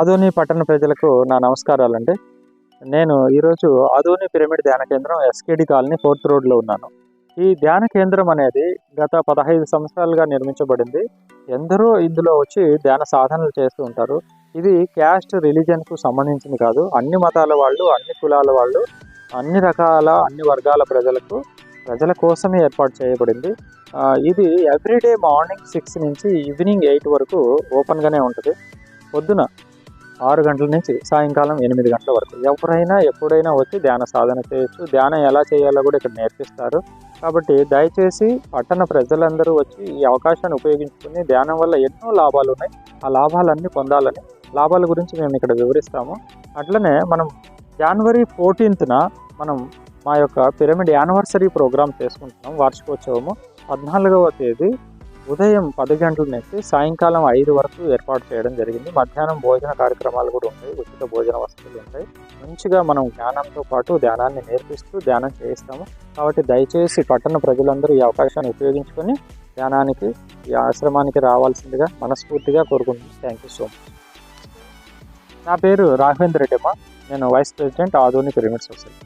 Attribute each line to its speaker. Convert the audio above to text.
Speaker 1: ఆదోని పట్టణ ప్రజలకు నా నమస్కారాలండి. నేను ఈరోజు ఆదోని పిరమిడ్ ధ్యాన కేంద్రం ఎస్కేడి కాలనీ ఫోర్త్ రోడ్లో ఉన్నాను. ఈ ధ్యాన కేంద్రం అనేది గత పదహైదు సంవత్సరాలుగా నిర్మించబడింది. ఎందరో ఇందులో వచ్చి ధ్యాన సాధనలు చేస్తూ ఉంటారు. ఇది క్యాస్ట్ రిలీజన్కు సంబంధించింది కాదు. అన్ని మతాల వాళ్ళు అన్ని కులాల వాళ్ళు అన్ని రకాల అన్ని వర్గాల ప్రజలకు ప్రజల కోసమే ఏర్పాటు చేయబడింది. ఇది ఎవ్రీడే మార్నింగ్ సిక్స్ నుంచి ఈవినింగ్ ఎయిట్ వరకు ఓపెన్గానే ఉంటుంది. పొద్దున ఆరు గంటల నుంచి సాయంకాలం ఎనిమిది గంటల వరకు. ఎవరైనా ఎప్పుడైనా వచ్చి ధ్యాన సాధన చేయొచ్చు. ధ్యానం ఎలా చేయాలో కూడా ఇక్కడ నేర్పిస్తారు. కాబట్టి దయచేసి పట్టణ ప్రజలందరూ వచ్చి ఈ అవకాశాన్ని ఉపయోగించుకుని ధ్యానం వల్ల ఎన్నో లాభాలు ఉన్నాయి. ఆ లాభాలన్నీ పొందాలని లాభాల గురించి మేము ఇక్కడ వివరిస్తాము. అట్లనే మనం జనవరి ఫోర్టీన్త్న మనం మా యొక్క పిరమిడ్ యానివర్సరీ ప్రోగ్రామ్ చేసుకుంటున్నాం. వార్షికోత్సవము. పద్నాలుగవ తేదీ ఉదయం పది గంటల నుంచి సాయంకాలం ఐదు వరకు ఏర్పాటు చేయడం జరిగింది. మధ్యాహ్నం భోజన కార్యక్రమాలు కూడా ఉంటాయి. ఉచిత భోజన వసతులు ఉంటాయి. మంచిగా మనం ధ్యానంతో పాటు ధ్యానాన్ని నేర్పిస్తూ ధ్యానం చేయిస్తాము. కాబట్టి దయచేసి పట్టణ ప్రజలందరూ ఈ అవకాశాన్ని ఉపయోగించుకొని ధ్యానానికి ఈ ఆశ్రమానికి రావాల్సిందిగా మనస్ఫూర్తిగా కోరుకుంటున్నాను. థ్యాంక్ యూ సో మచ్ నా పేరు రాఘవేంద్ర రెడ్డిమ్మ. నేను వైస్ ప్రెసిడెంట్ ఆధునిక పిరమిడ్ సొసైటీ